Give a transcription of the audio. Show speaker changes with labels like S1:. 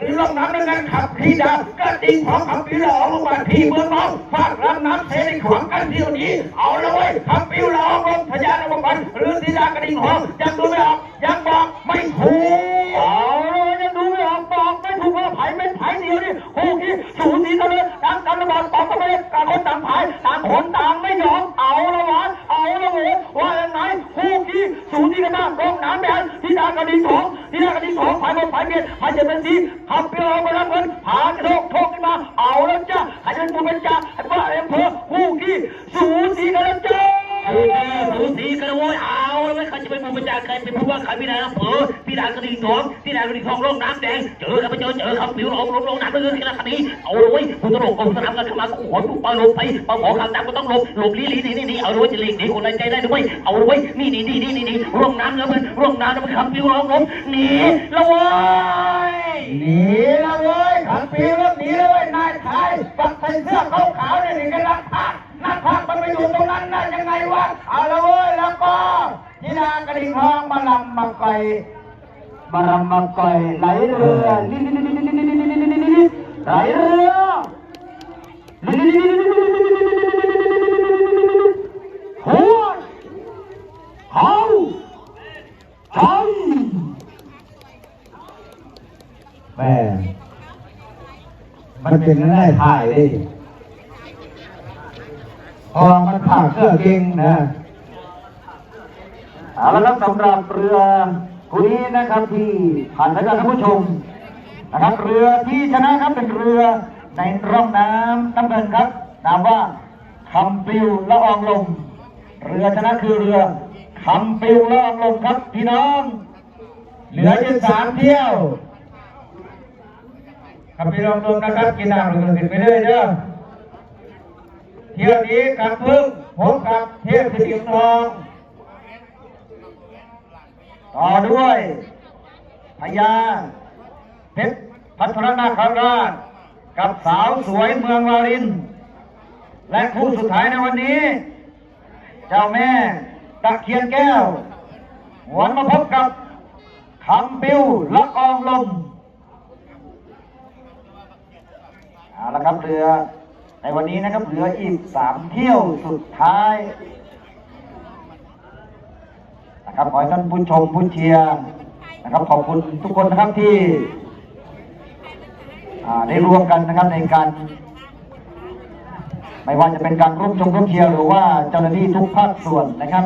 S1: หรือลงน้ำในการขับพีดากระดิ่งของขับปิวละอองลงมาที่เมืองน้องฝากรับน้ำเสด็จขวางกันเที่ยวนี้ เอาละเว้ยขับปิวละอองลงทะยานลงไปหรือทีดากระดิ่งของยังดูไม่ออกยังบอกไม่ถูกเอาละยังดูไม่ออกบอกไม่ถูกว่าไผ่เป็นไผ่เดียวนี่โอ้ยสูสีกันเลยต่างกันระบาดต่อกันไปต่างคนต่างไผ่ต่างคนต่างไม่ยอมเอาละวะเอาละเว้ยว่ายังไงคู่ขี้สูสีกันมากลงน้ำแดงทีดากระดิ่งของทีดากระดิ่งของไผ่บนไผ่ เมียนไผ่จะเป็นสีขับปิวละอองไปรับเงินพากระโดกโทกขึ้นมา เอาแล้วจ้าให้เป็นผู้เป็นจ่าให้บ้าเอ็มเพอคู่ขี้สูสีกันแล้วจ้า
S2: สูสีกันโว้ยเอาแล้วเว้ยใครจะเป็นผู้บัญชาใครเป็นผู้ว่าใครพี่นายอำเภอพี่นายกระดิ่งทองพี่นายกระดิ่งทองลงน้ำแดงเจอกันไปเจอเจอคำปิวลงลงลงน้ำไปเลยทีละคดีเอาเลยผู้ตลกองสนามกันเข้ามาก็ขนผู้ปล่อยลงไปปลาหมอคำดังก็ต้องลงลงลีลีนี่นี่นี่เอาเลยจะหลีกหนีคนไรใจได้ด้วยเอาเลยนี่นี่นี่นี่นี่นี่ลงน้ำแล้วมันลงน้ำแล้วมันคำปิวลงลงหนีและเว้ย
S1: หนีแล้วเว้ยขับปีแล้วหนีแล้วเว้ยนายชายปักใส่เสื้อขาวๆเนี่ยนี่กำลักพากนักพากมันไปอยู่ตรงนั้นน่ะยังไงวะเอาละเว้ยแล้วก็ยีนากระดิ่งทองมาลำมาไกลมาลำมาไกลไหลเรือลิ้
S3: น มันเป็นอะไรถ่ายดิพองมันผ่าเครื่องเก่งนะ
S1: เอาละครับสำหรับเรือคุนี้นะครับที่ผ่านไปแล้วท่านผู้ชมนะครับเรือที่ชนะครับเป็นเรือในร่องน้ำน้ำเงินครับนามว่าคำปิวละอองลมเรือชนะคือเรือคำปิวละอองลมครับพี่น้อง เหลืออยู่สามเที่ยว คำปิวละอองลมนะครับกินน้ำเรือขึ้นไปเรื่อยเด้อเที่ยวนี้กับพึ่งผมกับเทพสิริทอง ต่อด้วยพญาเพชรพัฒนาคราชกับสาวสวยเมืองวาริน และคู่สุดท้ายในวันนี้ เจ้าแม่ตะเคียนแก้วหวนมาพบกับคำปิวละอองลม เอาละครับเรือในวันนี้นะครับเหลืออีกสามเที่ยวสุดท้ายนะครับขอให้ท่านผู้ชมผู้เชียร์นะครับขอบคุณทุกคนนะครับที่ได้ร่วมกันนะครับในการ ไม่ว่าจะเป็นการร่วมชมร่วมเชียร์หรือว่าเจ้าหน้าที่ทุกภาคส่วนนะครับ